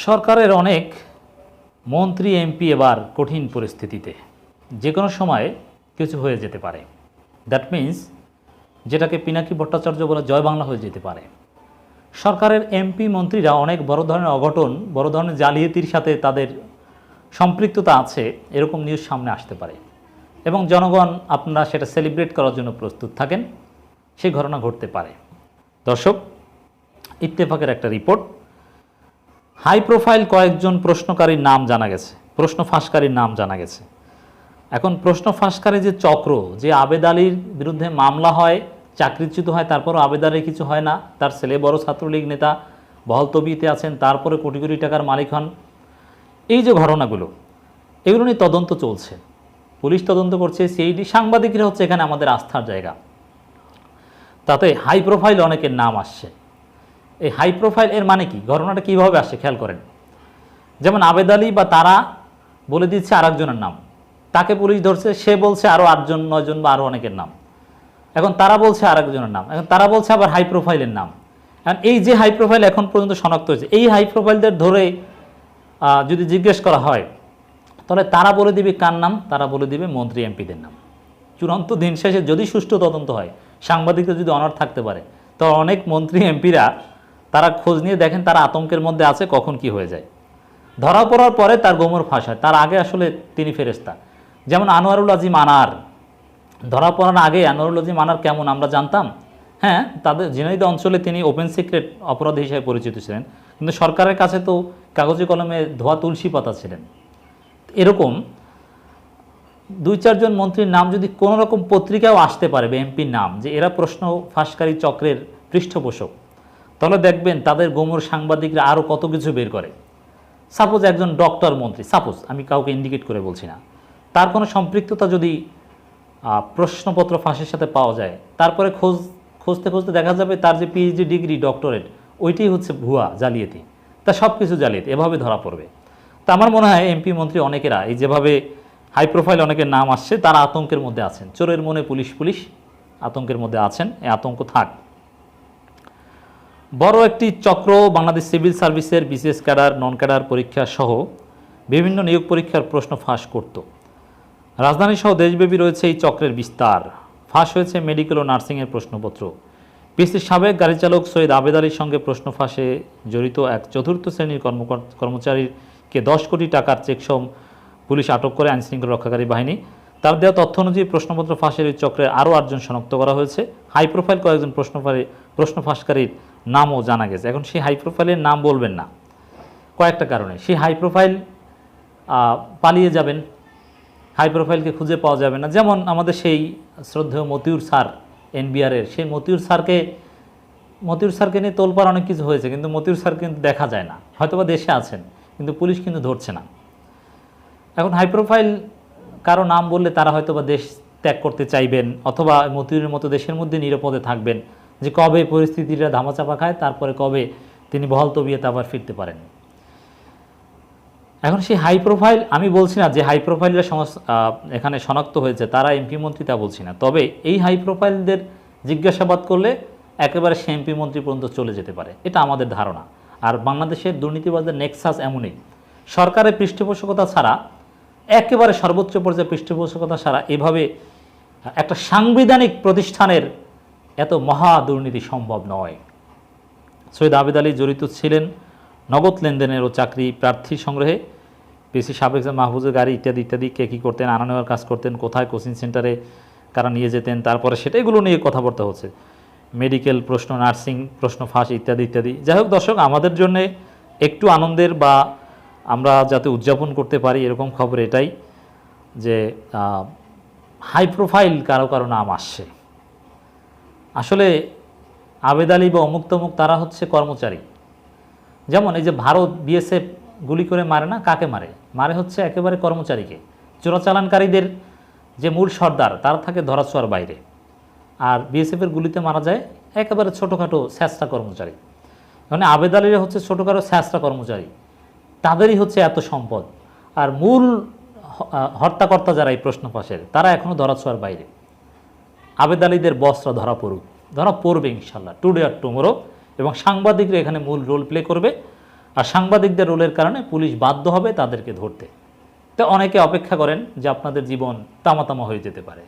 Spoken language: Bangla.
সরকারের অনেক মন্ত্রী, এমপি এবার কঠিন পরিস্থিতিতে। যে কোনো সময় কিছু হয়ে যেতে পারে। দ্যাট মিন্স যেটাকে পিনাকি ভট্টাচার্য বলে জয় বাংলা হয়ে যেতে পারে। সরকারের এমপি, মন্ত্রীরা অনেক বড় ধরনের অঘটন, বড় ধরনের জালিয়াতির সাথে তাদের সম্পৃক্ততা আছে, এরকম নিউজ সামনে আসতে পারে। এবং জনগণ আপনারা সেটা সেলিব্রেট করার জন্য প্রস্তুত থাকেন, সেই ঘটনা ঘটতে পারে। দর্শক, ইত্তেফাকের একটা রিপোর্ট হাই প্রোফাইল কয়েকজন প্রশ্নকারীর নাম জানা গেছে, প্রশ্ন ফাঁসকারীর নাম জানা গেছে। এখন প্রশ্ন ফাঁসকারী যে চক্র, যে আবেদ আলীর বিরুদ্ধে মামলা হয়, চাকরিচ্যুত হয়, তারপরও আবেদ আলীর কিছু হয় না, তার ছেলে বড় ছাত্রলীগ নেতা, বহল তবিতে আছেন, তারপরে কোটি কোটি টাকার মালিক হন। এই যে ঘটনাগুলো, এগুলো নিয়ে তদন্ত চলছে। পুলিশ তদন্ত করছে সিআইডি সাংবাদিকরা হচ্ছে এখানে আমাদের আস্থার জায়গা। তাতে হাই প্রোফাইল অনেকের নাম আসছে। এই হাই প্রোফাইল এর মানে কি? ঘটনাটা কীভাবে আসে খেয়াল করেন। যেমন আবেদ আলী বা তারা বলে দিচ্ছে আর একজনের নাম। তাকে পুলিশ ধরছে, সে বলছে আরও আটজন, নয়জন বা আরও অনেকের নাম। এখন তারা বলছে আরেকজনের নাম। এখন তারা বলছে আবার হাই প্রোফাইলের নাম। এখন এই যে হাই প্রোফাইল এখন পর্যন্ত শনাক্ত হয়েছে, এই হাই প্রোফাইলদের ধরে যদি জিজ্ঞেস করা হয়, তাহলে তারা বলে দিবে কার নাম? তারা বলে দিবে মন্ত্রী এমপিদের নাম। চূড়ান্ত দিন শেষে যদি সুষ্ঠু তদন্ত হয়, সাংবাদিকরা যদি অনার থাকতে পারে, তো অনেক মন্ত্রী এমপিরা তারা খোঁজ নিয়ে দেখেন তারা আতঙ্কের মধ্যে আছে, কখন কি হয়ে যায়। ধরা পড়ার পরে তার গোমর ফাঁস হয়। তার আগে আসলে তিনি ফেরেস্তা যেমন আনোয়ারুল আজিম আনার। ধরা পড়ার আগে আনোয়ারুল আজিম আনার কেমন আমরা জানতাম? হ্যাঁ তাদের ঝিনাইদহ অঞ্চলে তিনি ওপেন সিক্রেট অপরাধী হিসেবে পরিচিত ছিলেন। কিন্তু সরকারের কাছে তো কাগজে কলমে ধোয়া তুলসী পাতা ছিলেন। এরকম দুই চারজন মন্ত্রীর নাম যদি কোনো রকম পত্রিকাও আসতে পারে এমপির নাম, যে এরা প্রশ্ন ফাঁসকারী চক্রের পৃষ্ঠপোষক তাহলে দেখবেন তাদের গোমর সাংবাদিকরা আরও কত কিছু বের করে। সাপোজ একজন ডক্টর মন্ত্রী সাপোজ আমি কাউকে ইন্ডিকেট করে বলছি না। তার কোনো সম্পৃক্ততা যদি প্রশ্নপত্র ফাঁসের সাথে পাওয়া যায়, তারপরে খোঁজ, খুঁজতে খুঁজতে দেখা যাবে তার যে পিএইচডি ডিগ্রি ডক্টরেট ওইটাই হচ্ছে ভুয়া, জালিয়াতি। তা সব কিছু জালিয়াতি, এভাবে ধরা পড়বে। তা আমার মনে হয় এমপি মন্ত্রী অনেকেরা, এই যেভাবে হাই প্রোফাইল অনেকের নাম আসছে, তারা আতঙ্কের মধ্যে আছেন। চোরের মনে পুলিশ পুলিশ, আতঙ্কের মধ্যে আছেন, এই আতঙ্ক থাক। বড় একটি চক্র বাংলাদেশ সিভিল সার্ভিসের বিসিএস ক্যাডার, নন ক্যাডার পরীক্ষা সহ বিভিন্ন নিয়োগ পরীক্ষার প্রশ্ন ফাঁস করত। রাজধানী সহ দেশব্যাপী রয়েছে এই চক্রের বিস্তার। ফাঁস হয়েছে মেডিকেল ও নার্সিংয়ের প্রশ্নপত্র। পিসির সাবেক গাড়ি চালক সৈয়দ আবেদ আলীর সঙ্গে প্রশ্ন ফাঁসে জড়িত এক চতুর্থ শ্রেণির কর্মচারীকে দশ কোটি টাকার চেকসম পুলিশ আটক করে আইনশৃঙ্খলা রক্ষাকারী বাহিনী। তার দেওয়া তথ্য অনুযায়ী প্রশ্নপত্র ফাঁসের এই চক্রের আরও আটজন শনাক্ত করা হয়েছে। হাই প্রোফাইল কয়েকজন প্রশ্ন প্রশ্ন ফাঁসকারীর নামও জানা গেছে। এখন সেই হাই প্রোফাইলের নাম বলবেন না। কয়েকটা কারণে। সেই হাই প্রোফাইল পালিয়ে যাবেন। হাই প্রোফাইলকে খুঁজে পাওয়া যাবে না। যেমন আমাদের সেই শ্রদ্ধেয় মতিউর স্যার, এনবিআরের। সেই মতিউর স্যারকে মতিউর স্যারকে নিয়ে তোলপার অনেক কিছু হয়েছে, কিন্তু মতিউর স্যার কিন্তু দেখা যায় না। হয়তোবা দেশে আছেন, কিন্তু পুলিশ কিন্তু ধরছে না। এখন হাই প্রোফাইল কারও নাম বললে তারা হয়তোবা দেশ ত্যাগ করতে চাইবেন, অথবা মতিউরের মতো দেশের মধ্যে নিরাপদে থাকবেন। যে কবে পরিস্থিতিটা ধামাচাপা খায়, তারপরে কবে তিনি বহল তবিয়েতে আবার ফিরতে পারেন। এখন সেই হাই প্রোফাইল আমি বলছি না যে হাই প্রোফাইলরা এখানে শনাক্ত হয়েছে, তারা এমপি মন্ত্রী তা বলছি না। তবে এই হাই প্রোফাইলদের জিজ্ঞাসাবাদ করলে একেবারে সে এমপি মন্ত্রী পর্যন্ত চলে যেতে পারে। এটা আমাদের ধারণা। আর বাংলাদেশের দুর্নীতিবাজদের নেক্সাস এমনই। সরকারের পৃষ্ঠপোষকতা ছাড়া, একেবারে সর্বোচ্চ পর্যায়ে পৃষ্ঠপোষকতা ছাড়া এভাবে একটা সাংবিধানিক প্রতিষ্ঠানের এত মহা দুর্নীতি সম্ভব নয়। সৈয়দ আবেদ আলী জড়িত ছিলেন নগদ লেনদেনের ও চাকরি প্রার্থী সংগ্রহে। পিসি সাবেক মাহফুজের গাড়ি ইত্যাদি ইত্যাদি কে কী করতেন আনা নেওয়ার কাজ করতেন, কোথায় কোচিং সেন্টারে কারা নিয়ে যেতেন, তারপরে সেটাইগুলো নিয়ে কথাবার্তা হচ্ছে। মেডিকেল প্রশ্ন, নার্সিং প্রশ্ন, ফাঁস ইত্যাদি ইত্যাদি। যাই হোক দর্শক, আমাদের জন্য একটু আনন্দের বা আমরা যাতে উদযাপন করতে পারি এরকম খবর এটাই যে হাই প্রোফাইল কারও কারও নাম আসছে। আসলে আবেদ আলী বা অমুক তমুক তারা হচ্ছে কর্মচারী। যেমন এই যে ভারত বিএসএফ গুলি করে মারে না কাকে মারে? মারে হচ্ছে একেবারে কর্মচারীকে। চোরাচালানকারীদের যে মূল সর্দার তারা থাকে ধরাছোঁয়ার বাইরে। আর বিএসএফের গুলিতে মারা যায় একেবারে ছোটোখাটো স্যাঁচটা কর্মচারী। মানে আবেদ আলীরা হচ্ছে ছোটোখাটো স্যাঁচটা কর্মচারী। তাদেরই হচ্ছে এত সম্পদ। আর মূল হ- আহ, হর্তাকর্তা যারা এই প্রশ্ন ফাঁসের তারা এখনও ধরাছোঁয়ার বাইরে। আবেদ আলীদের বস্ত্র ধরা পড়ুক। ধরা পড়বে ইনশাল্লাহ টুডে আর টুমোরো এবং সাংবাদিকরা এখানে মূল রোল প্লে করবে। আর সাংবাদিকদের রোলের কারণে পুলিশ বাধ্য হবে তাদেরকে ধরতে। তো অনেকে অপেক্ষা করেন যে আপনাদের জীবন তামাতামা হয়ে যেতে পারে।